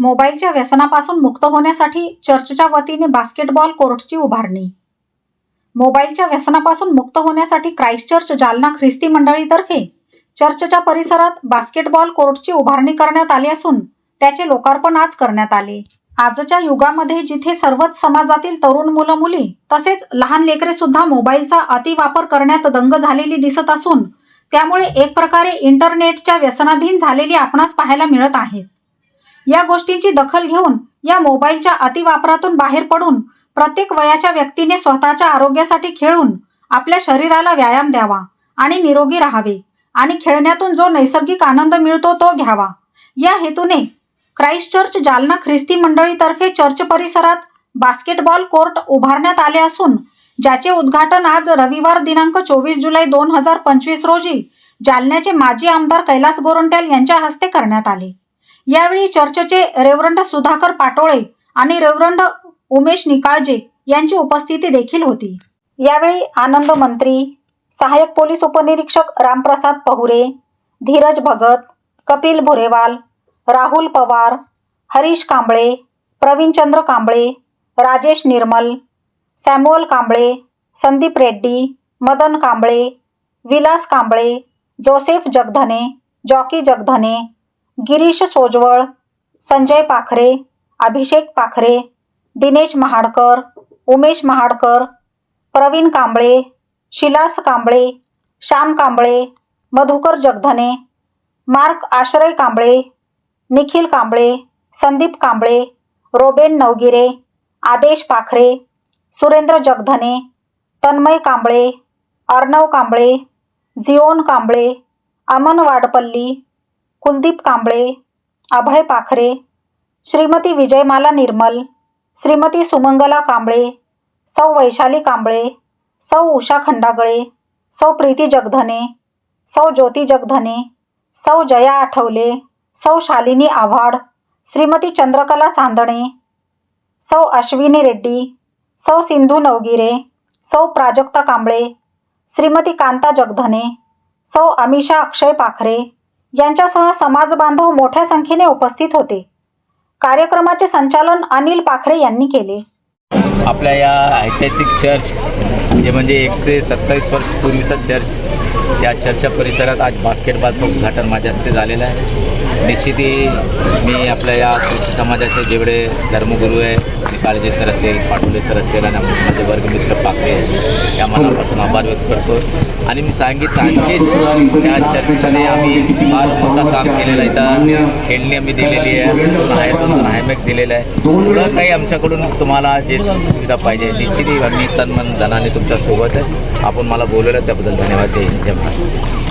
मोबाईलच्या व्यसनापासून मुक्त होण्यासाठी चर्चच्या वतीने बास्केटबॉल कोर्टची उभारणी. मोबाईलच्या व्यसनापासून मुक्त होण्यासाठी क्राईस्टचर्च जालना ख्रिस्ती मंडळीतर्फे चर्चच्या परिसरात बास्केटबॉल कोर्टची उभारणी करण्यात आली असून त्याचे लोकार्पण आज करण्यात आले. आजच्या युगामध्ये जिथे सर्वच समाजातील तरुण मुलं मुली तसेच लहान लेकरे सुद्धा मोबाईलचा अतिवापर करण्यात दंग झालेली दिसत असून त्यामुळे एक प्रकारे इंटरनेटच्या व्यसनाधीन झालेली आपणास पाहायला मिळत आहेत. या गोष्टींची दखल घेऊन या मोबाईलच्या अतिवापरातून बाहेर पडून प्रत्येक वयाच्या व्यक्तीने स्वतःच्या आरोग्यासाठी खेळून आपल्या शरीराला व्यायाम द्यावा आणि निरोगी राहावे आणि खेळण्यातून जो नैसर्गिक आनंद मिळतो तो घ्यावा. या हेतूने क्राईस्टचर्च जालना ख्रिस्ती मंडळीतर्फे चर्च परिसरात बास्केटबॉल कोर्ट उभारण्यात आले असून ज्याचे उद्घाटन आज रविवार दिनांक चोवीस जुलै दोन हजार पंचवीस रोजी जालन्याचे माजी आमदार कैलास गोरंट्याल यांच्या हस्ते करण्यात आले. यावेळी चर्चचे रेवरंड सुधाकर पाटोळे आणि रेवरंड उमेश निकाळजे यांची उपस्थिती देखील होती. यावेळी आनंद मंत्री सहाय्यक पोलीस उपनिरीक्षक Ramprasad Pahure Dhiraj Bhagat Kapil Bhurewal Rahul Pawar Harish Kamble Pravinchandra Kamble Rajesh Nirmal Samuel Kamble Sandeep Reddy Madan Kamble Vilas Kamble Joseph Jagdhane Jockey Jagdhane Girish Sojwal Sanjay Pakhare Abhishek Pakhare Dinesh Mahadkar Umesh Mahadkar Pravin Kamble Silas Kamble Shyam Kamble Madhukar Jagdhane Mark Ashray Kamble Nikhil Kamble Sandeep Kamble रोबेन Navgire आदेश पाखरे Surendra Jagdhane Tanmay Kamble Arnav Kamble Zion Kamble Aman वाडपल्ली Kuldeep Kamble अभय पाखरे श्रीमती विजयमाला निर्मल श्रीमती सुमंगला कांबळे सौ वैशाली कांबळे सौ उषा खंडागळे सौ प्रीती जगधने सौ ज्योती जगधने सौ जया आठवले सौ शालिनी आव्हाड श्रीमती चंद्रकला चांदणे सौ अश्विनी रेड्डी सौ सिंधू नवगिरे सौ प्राजक्ता कांबळे श्रीमती कांता जगधने सौ अमिषा अक्षय पाखरे यांच्यासह समाज बांधव मोठ्या संख्येने उपस्थित होते. कार्यक्रमाचे संचालन अनिल पाखरे यांनी केले. आपल्या या ऐतिहासिक चर्च जे म्हणजे एकशे सत्तावीस वर्ष पूर्वीचा चर्च या चर्चच्या परिसरात आज बास्केटबॉलचं उद्घाटन माझ्या हस्ते झालेलं आहे. निश्चिती मी आपल्या या कृषी समाजाचे जेवढे धर्मगुरू आहे काळजे सर असेल पाटोले सर असेल आणि माझे वर्गमित्र पाकरे या मनापासून आभार व्यक्त करतो. आणि मी सांगितलं आणखी या चर्चमध्ये आम्ही फार स्वतः काम केलेलं आहे. तर खेळणी आम्ही दिलेली आहे दोन आहे दोन दोन हायमॅक्स दिलेलं आहे. पुढं काही आमच्याकडून तुम्हाला जे सुविधा पाहिजे निश्चिती आम्ही तन मन धनाने तुमच्यासोबत आहे. आपण मला बोलवलं त्याबद्दल धन्यवाद. देईन जय महाराष्ट्र.